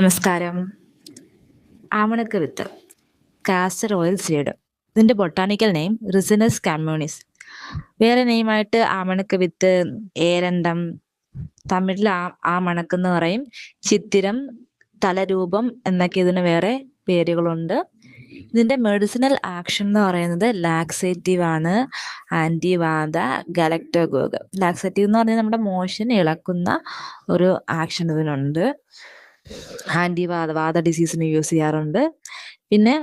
നമസ്കാരം. ആമണക്ക് വിത്ത്. Castor oil seed. ഇതിന്റെ ബൊട്ടാണിക്കൽ നെയിം റിസിനസ് കാമ്യൂണിസ്. വേറെ നെയിമായിട്ട് ആമണക്ക് വിത്ത് ഏരണ്ടം തമിഴിൽ ആ ആമണക്ക് എന്ന് പറയും. ചിത്തിരം തലരൂപം എന്നൊക്കെ ഇതിന് വേറെ പേരുകളുണ്ട്. ഇതിന്റെ മെഡിസിനൽ ആക്ഷൻ എന്ന് പറയുന്നത് ലാക്സേറ്റീവ് ആണ്. ആന്റിവാദ ഗലക്ടോഗോഗ്. ലാക്സേറ്റീവ് എന്ന് പറഞ്ഞാൽ നമ്മുടെ മോഷൻ ഇളക്കുന്ന ഒരു ആക്ഷൻ ഇതിനുണ്ട്. ആന്റിവാദ വാദ വാദ ഡിസീസിന് യൂസ് ചെയ്യാറുണ്ട്. പിന്നെ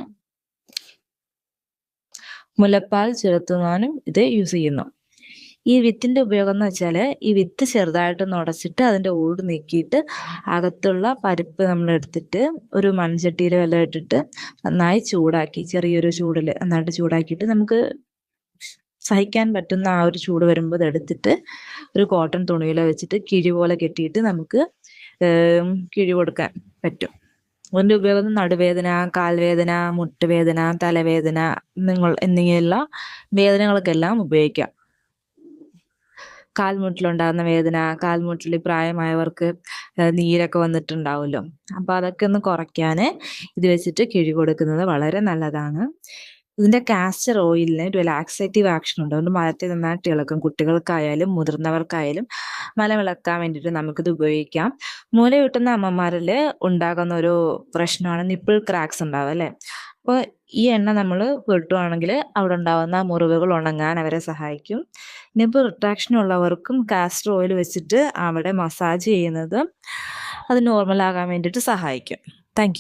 മുലപ്പാൽ ചെലുത്തുവാനും ഇത് യൂസ് ചെയ്യുന്നു. ഈ വിത്തിന്റെ ഉപയോഗം എന്ന് വെച്ചാൽ ഈ വിത്ത് ചെറുതായിട്ടൊന്ന് ഉടച്ചിട്ട് അതിന്റെ ഓട് നീക്കിയിട്ട് അകത്തുള്ള പരിപ്പ് നമ്മൾ എടുത്തിട്ട് ഒരു മൺചട്ടിയിൽ വല്ലതും ഇട്ടിട്ട് നന്നായി ചൂടാക്കി ചെറിയൊരു ചൂടിൽ നന്നായിട്ട് ചൂടാക്കിയിട്ട് നമുക്ക് സഹിക്കാൻ പറ്റുന്ന ആ ഒരു ചൂട് വരുമ്പോൾ എടുത്തിട്ട് ഒരു കോട്ടൺ തുണിയിലോ വെച്ചിട്ട് കിഴി പോലെ കെട്ടിയിട്ട് നമുക്ക് കിഴി കൊടുക്കാൻ പറ്റും. അതിന്റെ ഉപയോഗം നടുവേദന കാൽവേദന മുട്ടുവേദന തലവേദന നിങ്ങൾ എന്നിങ്ങനെയുള്ള വേദനകൾക്കെല്ലാം ഉപയോഗിക്കാം. കാൽമുട്ടിലുണ്ടാകുന്ന വേദന കാൽമുട്ടിൽ പ്രായമായവർക്ക് നീരൊക്കെ വന്നിട്ടുണ്ടാവുമല്ലോ. അപ്പം അതൊക്കെ ഒന്ന് കുറയ്ക്കാൻ ഇത് വെച്ചിട്ട് കിഴി കൊടുക്കുന്നത് വളരെ നല്ലതാണ്. ഇതിന്റെ കാസ്റ്റർ ഓയിലിന് റിലാക്സേറ്റീവ് ആക്ഷൻ ഉണ്ട്. അതുകൊണ്ട് മരത്തെ നന്നായിട്ട് ഇളക്കും. കുട്ടികൾക്കായാലും മുതിർന്നവർക്കായാലും മലം വിളക്കാൻ വേണ്ടിയിട്ട് നമുക്കിത് ഉപയോഗിക്കാം. മൂല കിട്ടുന്ന അമ്മമാരിൽ ഉണ്ടാകുന്ന ഒരു പ്രശ്നമാണ് നിപ്പിൾ ക്രാക്സ് ഉണ്ടാവുക അല്ലേ? അപ്പോൾ ഈ എണ്ണ നമ്മൾ പുരട്ടുവാണെങ്കിൽ അവിടെ ഉണ്ടാകുന്ന മുറിവുകൾ ഉണങ്ങാൻ അവരെ സഹായിക്കും. നിപ്പിൾ റിട്രാക്ഷൻ ഉള്ളവർക്കും കാസ്റ്റർ ഓയിൽ വെച്ചിട്ട് അവിടെ മസാജ് ചെയ്യുന്നത് അത് നോർമലാകാൻ വേണ്ടിയിട്ട് സഹായിക്കും. താങ്ക്